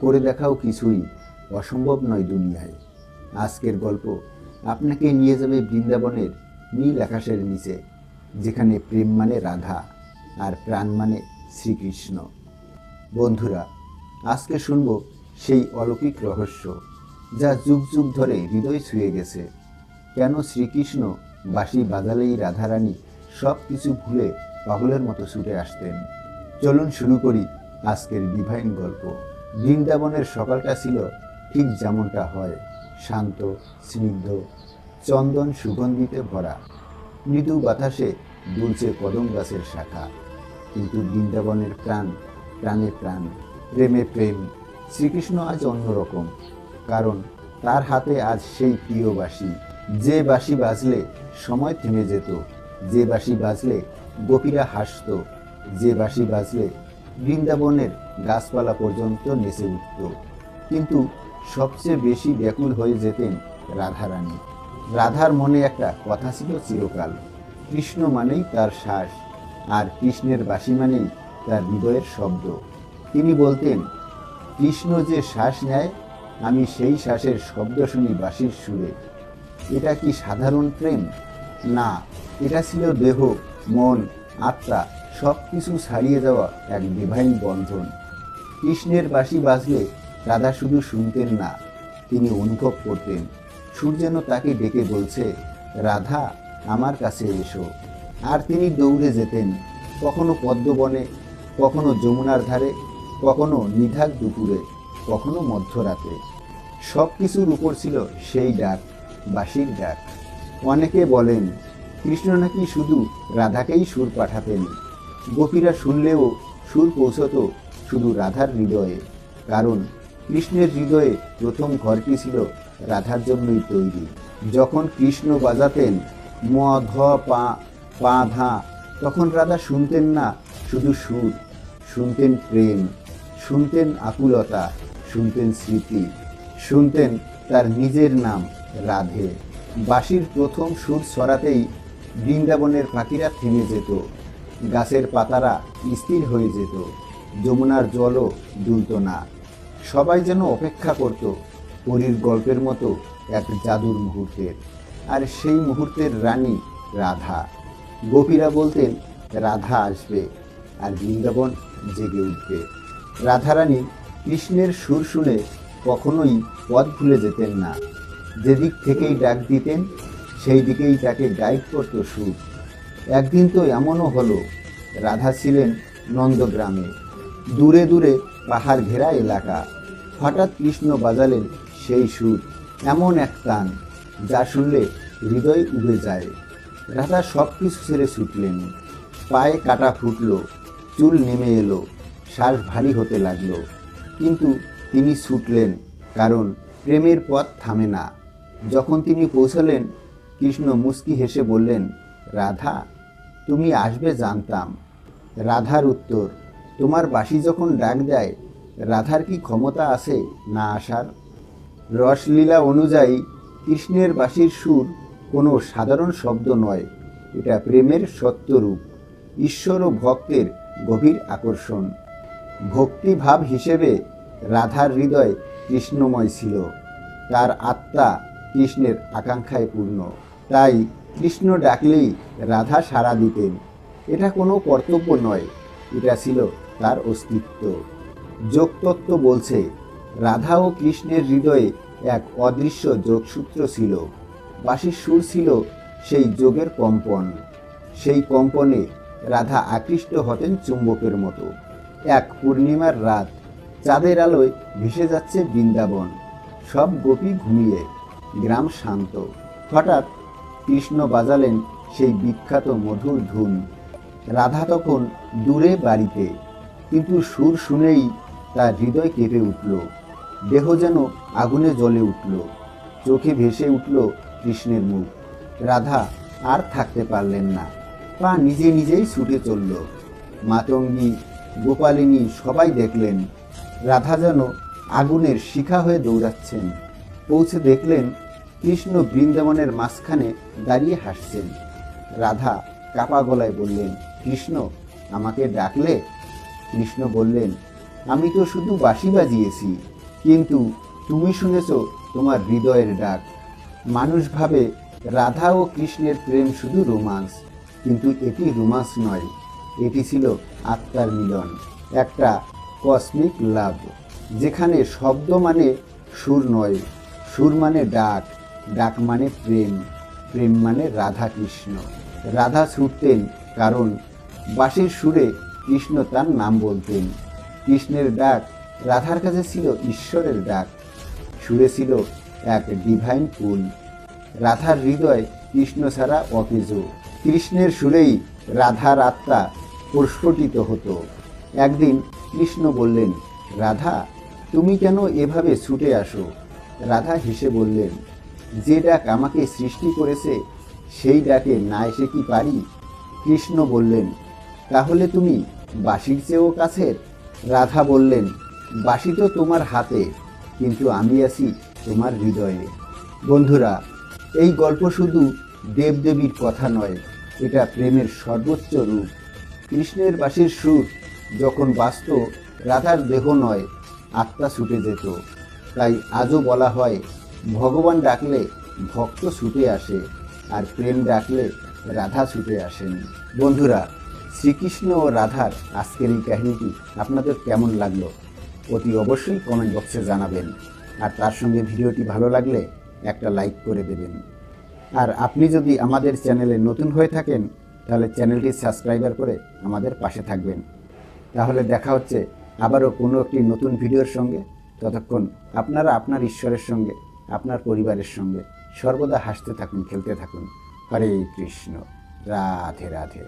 করে দেখাও কিছুই অসম্ভব নয় দুনিয়ায়। আজকের গল্প আপনাকে নিয়ে যাবে বৃন্দাবনের নীল আকাশের নিচে, যেখানে প্রেম মানে রাধা আর প্রাণ মানে শ্রীকৃষ্ণ। বন্ধুরা, আজকে শুনব সেই অলৌকিক রহস্য যা যুগ যুগ ধরে হৃদয় ছুঁয়ে গেছে। কেন শ্রীকৃষ্ণ বাঁশি বাজালেই রাধারানী সব কিছু ভুলে পাগলের মতো ছুটে আসতেন? চলুন শুরু করি আজকের ডিভাইন গল্প। বৃন্দাবনের সকালটা ছিল ঠিক যেমনটা হয়, শান্ত, স্নিগ্ধ, চন্দন সুগন্ধিতে ভরা। মৃদু বাতাসে দুলছে কদম গাছের শাখা। কিন্তু বৃন্দাবনের প্রাণ, প্রাণে প্রাণ, প্রেমে প্রেম, শ্রীকৃষ্ণ আজ অন্যরকম। কারণ তার হাতে আজ সেই প্রিয় বাঁশি। যে বাঁশি বাজলে সময় থেমে যেত, যে বাঁশি বাজলে গোপীরা হাসত, যে বাঁশি বাজলে বৃন্দাবনের গাছপালা পর্যন্ত নেচে উঠত। কিন্তু সবচেয়ে বেশি ব্যাকুল হয়ে যেতেন রাধারানী। রাধার মনে একটা কথা ছিল চিরকাল। কৃষ্ণ মানেই তার শ্বাস, আর কৃষ্ণের বাঁশি মানেই তার হৃদয়ের শব্দ। তিনি বলতেন, কৃষ্ণ যে শ্বাস নেয়, আমি সেই শ্বাসের শব্দ শুনি বাঁশির সুরে। এটা কি সাধারণ প্রেম? না, এটা ছিল দেহ, মন, আত্মা সব কিছু ছাড়িয়ে যাওয়া এক ডিভাইন বন্ধন। কৃষ্ণের বাঁশি বাজলে রাধা শুধু শুনতেন না, তিনি অনুভব করতেন। সুর যেন তাকে ডেকে বলছে, রাধা, আমার কাছে এসো। আর তিনি দৌড়ে যেতেন, কখনো পদ্মবনে, কখনো যমুনার ধারে, কখনো নিধাক দুপুরে, কখনো মধ্যরাতে। সব কিছুর উপর ছিল সেই ডাক, বাঁশির ডাক। অনেকে বলেন, কৃষ্ণ নাকি শুধু রাধাকেই সুর পাঠাতেন? গোপীরা শুনলেও সুর পৌঁছত শুধু রাধার হৃদয়ে, কারণ কৃষ্ণের হৃদয়ে প্রথম ঘরটি ছিল রাধার জন্যই তৈরি। যখন কৃষ্ণ বাজাতেন, ম ধ পা পা ধা, তখন রাধা শুনতেন না শুধু সুর, শুনতেন প্রেম, শুনতেন আকুলতা, শুনতেন স্মৃতি, শুনতেন তার নিজের নাম রাধে। বাঁশির প্রথম সুর ছড়াতেই বৃন্দাবনের পাখিরা থেমে যেত, গাছের পাতারা স্থির হয়ে যেত। যমুনার জলও দুলত না। সবাই যেন অপেক্ষা করত পরীর গল্পের মতো এক জাদুর মুহূর্তের। আর সেই মুহূর্তের রানী রাধা। গোপীরা বলতেন, রাধা আসবে আর বৃন্দাবন জেগে উঠবে। রাধারানী কৃষ্ণের সুর শুনে কখনোই পথ ভুলে যেতেন না। যেদিক থেকেই ডাক দিতেন, সেই দিকেই তাকে গাইড করত সুর। একদিন তো এমনও হলো, রাধা ছিলেন নন্দগ্রামে। দূরে দূরে পাহাড় ঘেরা এলাকা। হঠাৎ কৃষ্ণ বাজালেন সেই সুর, এমন এক তান যা শুনলে হৃদয় উবে যায়। রাধা সব কিছু ছেড়ে ছুটলেন। পায়ে কাটা ফুটলো, চুল নেমে এলো, শ্বাস ভারী হতে লাগল। কিন্তু তিনি ছুটলেন, কারণ প্রেমের পথ থামে না। যখন তিনি পৌঁছলেন, কৃষ্ণ মুস্কি হেসে বললেন, রাধা, তুমি আসবে জানতাম। রাধার উত্তর তোমার বাসি যখন ডাক দেয়, রাধার কি ক্ষমতা আছে না আসার রসলীলা অনুযায়ী কৃষ্ণের বাসির সুর কোনো সাধারণ শব্দ নয়, এটা প্রেমের সত্যরূপ, ঈশ্বর ও ভক্তের গভীর আকর্ষণ। ভক্তিভাব হিসেবে রাধার হৃদয় কৃষ্ণময় ছিল, তার আত্মা কৃষ্ণের আকাঙ্ক্ষায় পূর্ণ। তাই কৃষ্ণ ডাকলেই রাধা সাড়া দিতেন। এটা কোনো কর্তব্য নয়, এটা ছিল তার অস্তিত্ব। যোগতত্ত্ব বলছে, রাধা ও কৃষ্ণের হৃদয়ে এক অদৃশ্য যোগসূত্র ছিল। বাঁশির সুর ছিল সেই যোগের কম্পন। সেই কম্পনে রাধা আকৃষ্ট হতেন চুম্বকের মতো। এক পূর্ণিমার রাত চাঁদের আলোয় ভেসে যাচ্ছে বৃন্দাবন। সব গোপী ঘুমিয়ে, গ্রাম শান্ত। হঠাৎ কৃষ্ণ বাজালেন সেই বিখ্যাত মধুর ধুন রাধা তখন দূরে বাড়িতে কিন্তু সুর শুনেই তার হৃদয় কেঁপে উঠল। দেহ যেন আগুনে জ্বলে উঠল। চোখে ভেসে উঠল কৃষ্ণের মুখ। রাধা আর থাকতে পারলেন না। পা নিজে নিজেই ছুটে চলল। মাতঙ্গী, গোপালিনী সবাই দেখলেন। রাধা যেন আগুনের শিখা হয়ে দৌড়াচ্ছেন। পৌঁছে দেখলেন কৃষ্ণ বৃন্দাবনের মাঝখানে দাঁড়িয়ে হাসছেন। রাধা কাপা গলায় বললেন, কৃষ্ণ, আমাকে ডাকলে কৃষ্ণ বললেন, আমি তো শুধু বাঁশি বাজিয়েছি, কিন্তু তুমি শুনেছ তোমার হৃদয়ের ডাক। মানুষ ভাবে রাধা ও কৃষ্ণের প্রেম শুধু রোমান্স, কিন্তু এটি রোমান্স নয়, এটি ছিল আত্মার মিলন, একটা কসমিক লাভ, যেখানে শব্দ মানে সুর নয়, সুর মানে ডাক ডাক মানে প্রেম প্রেম মানে রাধা কৃষ্ণ। রাধা ছুটতেন কারণ বাঁশির সুরে কৃষ্ণ তার নাম বলতেন। কৃষ্ণের ডাক রাধার কাছে ছিল ঈশ্বরের ডাক। সুরে ছিল এক ডিভাইন ফুল। রাধার হৃদয় কৃষ্ণ ছাড়া অকেজ। কৃষ্ণের সুরেই রাধার আত্মা প্রস্ফুটিত হতো। একদিন কৃষ্ণ বললেন, রাধা, তুমি কেন এভাবে ছুটে আসো? রাধা হেসে বললেন, যে ডাক আমাকে সৃষ্টি করেছে, সেই ডাকে না এসে কি পারি? কৃষ্ণ বললেন, তাহলে তুমি বাঁশির চেয়েও কাছের? রাধা বললেন বাঁশি তো তোমার হাতে, কিন্তু আমি আছি তোমার হৃদয়ে। বন্ধুরা, এই গল্প শুধু দেবদেবীর কথা নয়, এটা প্রেমের সর্বোচ্চ রূপ। কৃষ্ণের বাঁশির সুর যখন বাঁচত রাধার দেহ নয়, আত্মা ছুটে যেত। তাই আজও বলা হয়, ভগবান ডাকলে ভক্ত ছুটে আসে, আর প্রেম ডাকলে রাধা ছুটে আসেন। বন্ধুরা শ্রীকৃষ্ণ ও রাধার আজকের এই কাহিনীটি আপনাদের কেমন লাগল অতি অবশ্যই কমেন্ট বক্সে জানাবেন। আর তার সঙ্গে ভিডিওটি ভালো লাগলে একটা লাইক করে দেবেন। আর আপনি যদি আমাদের চ্যানেলে নতুন হয়ে থাকেন, তাহলে চ্যানেলটি সাবস্ক্রাইবার করে আমাদের পাশে থাকবেন। তাহলে দেখা হচ্ছে আবারও কোনো একটি নতুন ভিডিওর সঙ্গে। ততক্ষণ আপনারা আপনার ঈশ্বরের সঙ্গে, আপনার পরিবারের সঙ্গে সর্বদা হাসতে থাকুন, খেলতে থাকুন। হরে কৃষ্ণ। রাধে রাধে।